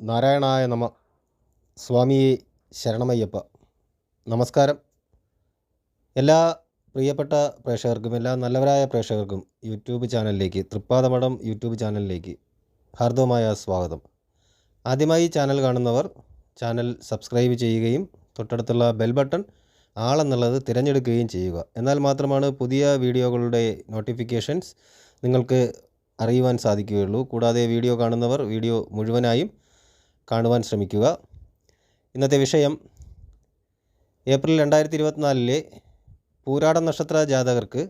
നാരായണായ നമ. സ്വാമിയെ ശരണമയ്യപ്പ. നമസ്കാരം. എല്ലാ പ്രിയപ്പെട്ട പ്രേക്ഷകർക്കും എല്ലാ നല്ലവരായ പ്രേക്ഷകർക്കും യൂട്യൂബ് ചാനലിലേക്ക് തൃപ്പാദമഠം യൂട്യൂബ് ചാനലിലേക്ക് ഹാർദവമായ സ്വാഗതം. ആദ്യമായി ചാനൽ കാണുന്നവർ ചാനൽ സബ്സ്ക്രൈബ് ചെയ്യുകയും തൊട്ടടുത്തുള്ള ബെൽ ബട്ടൺ ആളെന്നുള്ളത് തിരഞ്ഞെടുക്കുകയും ചെയ്യുക. എന്നാൽ മാത്രമാണ് പുതിയ വീഡിയോകളുടെ നോട്ടിഫിക്കേഷൻസ് നിങ്ങൾക്ക് അറിയുവാൻ സാധിക്കുകയുള്ളൂ. കൂടാതെ വീഡിയോ കാണുന്നവർ വീഡിയോ മുഴുവനായും കാണുവാൻ ശ്രമിക്കുക. ഇന്നത്തെ വിഷയം ഏപ്രിൽ രണ്ടായിരത്തി ഇരുപത്തിനാലിലെ പൂരാട നക്ഷത്ര ജാതകർക്ക്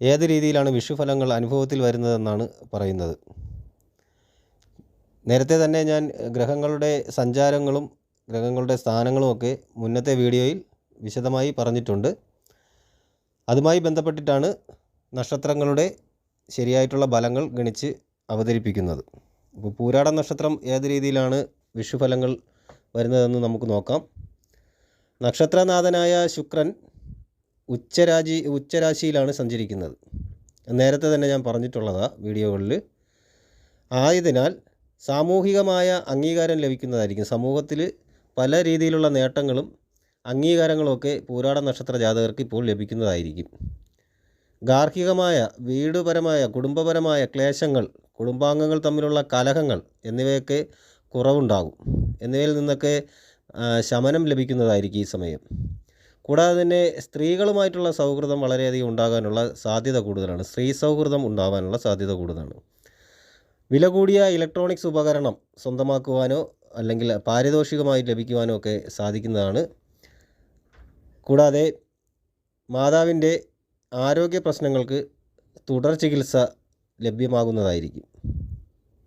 ഏത് രീതിയിലാണ് വിഷുഫലങ്ങൾ അനുഭവത്തിൽ വരുന്നതെന്നാണ് പറയുന്നത്. നേരത്തെ തന്നെ ഞാൻ ഗ്രഹങ്ങളുടെ സഞ്ചാരങ്ങളും ഗ്രഹങ്ങളുടെ സ്ഥാനങ്ങളുമൊക്കെ മുന്നത്തെ വീഡിയോയിൽ വിശദമായി പറഞ്ഞിട്ടുണ്ട്. അതുമായി ബന്ധപ്പെട്ടിട്ടാണ് നക്ഷത്രങ്ങളുടെ ശരിയായിട്ടുള്ള ഫലങ്ങൾ ഗണിച്ച് അവതരിപ്പിക്കുന്നത്. അപ്പോൾ പൂരാട നക്ഷത്രം ഏത് രീതിയിലാണ് വിഷുഫലങ്ങൾ വരുന്നതെന്ന് നമുക്ക് നോക്കാം. നക്ഷത്രനാഥനായ ശുക്രൻ ഉച്ചരാജി ഉച്ചരാശിയിലാണ് സഞ്ചരിക്കുന്നത്. നേരത്തെ തന്നെ ഞാൻ പറഞ്ഞിട്ടുള്ളതാ വീഡിയോകളിൽ. ആയതിനാൽ സാമൂഹികമായ അംഗീകാരം ലഭിക്കുന്നതായിരിക്കും. സമൂഹത്തിൽ പല രീതിയിലുള്ള നേട്ടങ്ങളും അംഗീകാരങ്ങളൊക്കെ പൂരാട നക്ഷത്ര ജാതകർക്ക് ഇപ്പോൾ ലഭിക്കുന്നതായിരിക്കും. ഗാർഹികമായ വീടുപരമായ കുടുംബപരമായ ക്ലേശങ്ങൾ കുടുംബാംഗങ്ങൾ തമ്മിലുള്ള കലഹങ്ങൾ എന്നിവയൊക്കെ കുറവുണ്ടാകും. എന്നിവയിൽ നിന്നൊക്കെ ശമനം ലഭിക്കുന്നതായിരിക്കും ഈ സമയം. കൂടാതെ തന്നെ സ്ത്രീകളുമായിട്ടുള്ള സൗഹൃദം വളരെയധികം ഉണ്ടാകാനുള്ള സാധ്യത കൂടുതലാണ്. സ്ത്രീ സൗഹൃദം ഉണ്ടാകാനുള്ള സാധ്യത കൂടുതലാണ്. വില കൂടിയ ഇലക്ട്രോണിക്സ് ഉപകരണം സ്വന്തമാക്കുവാനോ അല്ലെങ്കിൽ പാരിതോഷികമായി ലഭിക്കുവാനോ ഒക്കെ സാധിക്കുന്നതാണ്. കൂടാതെ മാതാവിന്റെ ആരോഗ്യ പ്രശ്നങ്ങൾക്ക് തുടർ ചികിത്സ ലഭ്യമാകുന്നതായിരിക്കും.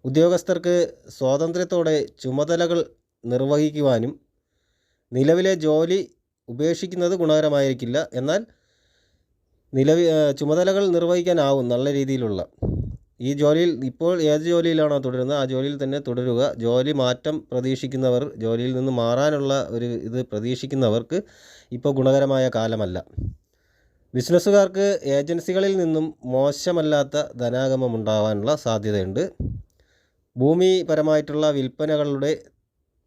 ഉദ്യോഗസ്ഥർക്ക് സ്വാതന്ത്ര്യത്തോടെ ചുമതലകൾ നിർവഹിക്കുവാനും നിലവിലെ ജോലി ഉപേക്ഷിക്കുന്നത് ഗുണകരമായിരിക്കില്ല. എന്നാൽ നിലവി ചുമതലകൾ നിർവഹിക്കാനാവും നല്ല രീതിയിലുള്ള. ഈ ജോലിയിൽ ഇപ്പോൾ ഏത് ജോലിയിലാണോ തുടരുന്നത് ആ ജോലിയിൽ തന്നെ തുടരുക. ജോലി മാറ്റം പ്രതീക്ഷിക്കുന്നവർ ജോലിയിൽ നിന്ന് മാറാനുള്ള ഒരു ഇത് പ്രതീക്ഷിക്കുന്നവർക്ക് ഇപ്പോൾ ഗുണകരമായ കാലമല്ല. ബിസിനസ്സുകാർക്ക് ഏജൻസികളിൽ നിന്നും മോശമല്ലാത്ത ധനാഗമം ഉണ്ടാകാനുള്ള സാധ്യതയുണ്ട്. ഭൂമിപരമായിട്ടുള്ള വിൽപ്പനകളുടെ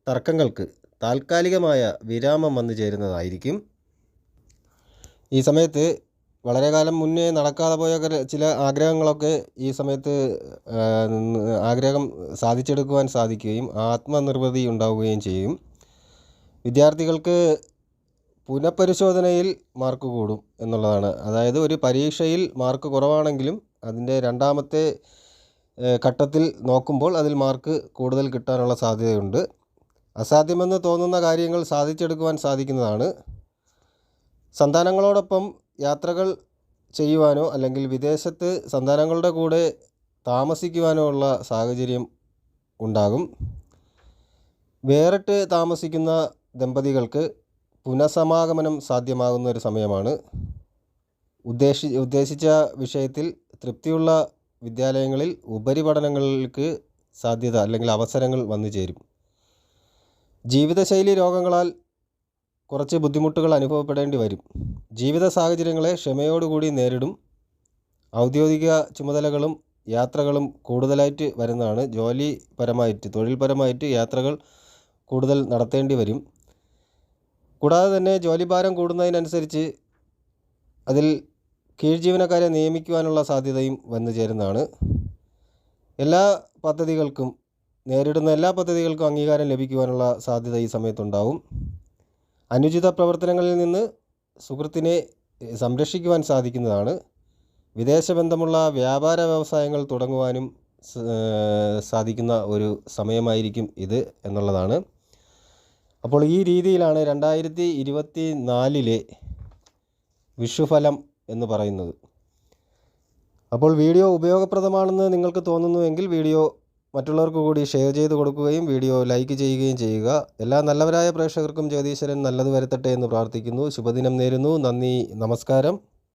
തർക്കങ്ങൾക്ക് താൽക്കാലികമായ വിരാമം വന്നു ചേരുന്നതായിരിക്കും. ഈ സമയത്ത് വളരെ കാലം മുന്നേ നടക്കാതെ പോയ ചില ആഗ്രഹങ്ങളൊക്കെ ഈ സമയത്ത് ആഗ്രഹം സാധിച്ചെടുക്കുവാൻ സാധിക്കുകയും ആത്മനിർവൃതി ഉണ്ടാവുകയും ചെയ്യും. വിദ്യാർത്ഥികൾക്ക് പുനഃപരിശോധനയിൽ മാർക്ക് കൂടും എന്നുള്ളതാണ്. അതായത് ഒരു പരീക്ഷയിൽ മാർക്ക് കുറവാണെങ്കിലും അതിന്റെ രണ്ടാമത്തെ ഘട്ടത്തിൽ നോക്കുമ്പോൾ അതിൽ മാർക്ക് കൂടുതൽ കിട്ടാനുള്ള സാധ്യതയുണ്ട്. അസാധ്യമെന്ന് തോന്നുന്ന കാര്യങ്ങൾ സാധിച്ചെടുക്കുവാൻ സാധിക്കുന്നതാണ്. സന്താനങ്ങളോടൊപ്പം യാത്രകൾ ചെയ്യുവാനോ അല്ലെങ്കിൽ വിദേശത്ത് സന്താനങ്ങളുടെ കൂടെ താമസിക്കുവാനോ ഉള്ള സാഹചര്യം ഉണ്ടാകും. വേറിട്ട് താമസിക്കുന്ന ദമ്പതികൾക്ക് പുനഃസമാഗമനം സാധ്യമാകുന്ന ഒരു സമയമാണ്. ഉദ്ദേശി ഉദ്ദേശിച്ച വിഷയത്തിൽ തൃപ്തിയുള്ള വിദ്യാലയങ്ങളിൽ ഉപരിപഠനങ്ങൾക്ക് സാധ്യത അല്ലെങ്കിൽ അവസരങ്ങൾ വന്നു ചേരും. ജീവിതശൈലി രോഗങ്ങളാൽ കുറച്ച് ബുദ്ധിമുട്ടുകൾ അനുഭവപ്പെടേണ്ടി വരും. ജീവിത സാഹചര്യങ്ങളെ ക്ഷമയോടുകൂടി നേരിടും. ഔദ്യോഗിക ചുമതലകളും യാത്രകളും കൂടുതലായിട്ട് വരുന്നതാണ്. ജോലിപരമായിട്ട് തൊഴിൽപരമായിട്ട് യാത്രകൾ കൂടുതൽ നടത്തേണ്ടി വരും. കൂടാതെ തന്നെ ജോലിഭാരം കൂടുന്നതിനനുസരിച്ച് അതിൽ കീഴ് ജീവനക്കാരെ നിയമിക്കുവാനുള്ള സാധ്യതയും വന്നു ചേരുന്നതാണ്. എല്ലാ പദ്ധതികൾക്കും നേരിടുന്ന എല്ലാ പദ്ധതികൾക്കും അംഗീകാരം ലഭിക്കുവാനുള്ള സാധ്യത ഈ സമയത്തുണ്ടാവും. അനുചിത പ്രവർത്തനങ്ങളിൽ നിന്ന് സുഹൃത്തിനെ സംരക്ഷിക്കുവാൻ സാധിക്കുന്നതാണ്. വിദേശ ബന്ധമുള്ള വ്യാപാര വ്യവസായങ്ങൾ തുടങ്ങുവാനും സാധിക്കുന്ന ഒരു സമയമായിരിക്കും ഇത് എന്നുള്ളതാണ്. അപ്പോൾ ഈ രീതിയിലാണ് രണ്ടായിരത്തി ഇരുപത്തി നാലിലെ വിഷുഫലം എന്ന് പറയുന്നത്. അപ്പോൾ വീഡിയോ ഉപയോഗപ്രദമാണെന്ന് നിങ്ങൾക്ക് തോന്നുന്നുവെങ്കിൽ വീഡിയോ മറ്റുള്ളവർക്ക് കൂടി ഷെയർ ചെയ്ത് കൊടുക്കുകയും വീഡിയോ ലൈക്ക് ചെയ്യുകയും ചെയ്യുക. എല്ലാ നല്ലവരായ പ്രേക്ഷകർക്കും ജ്യോതീശ്വരൻ നല്ലത് വരുത്തട്ടെ എന്ന് പ്രാർത്ഥിക്കുന്നു. ശുഭദിനം നേരുന്നു. നന്ദി. നമസ്കാരം.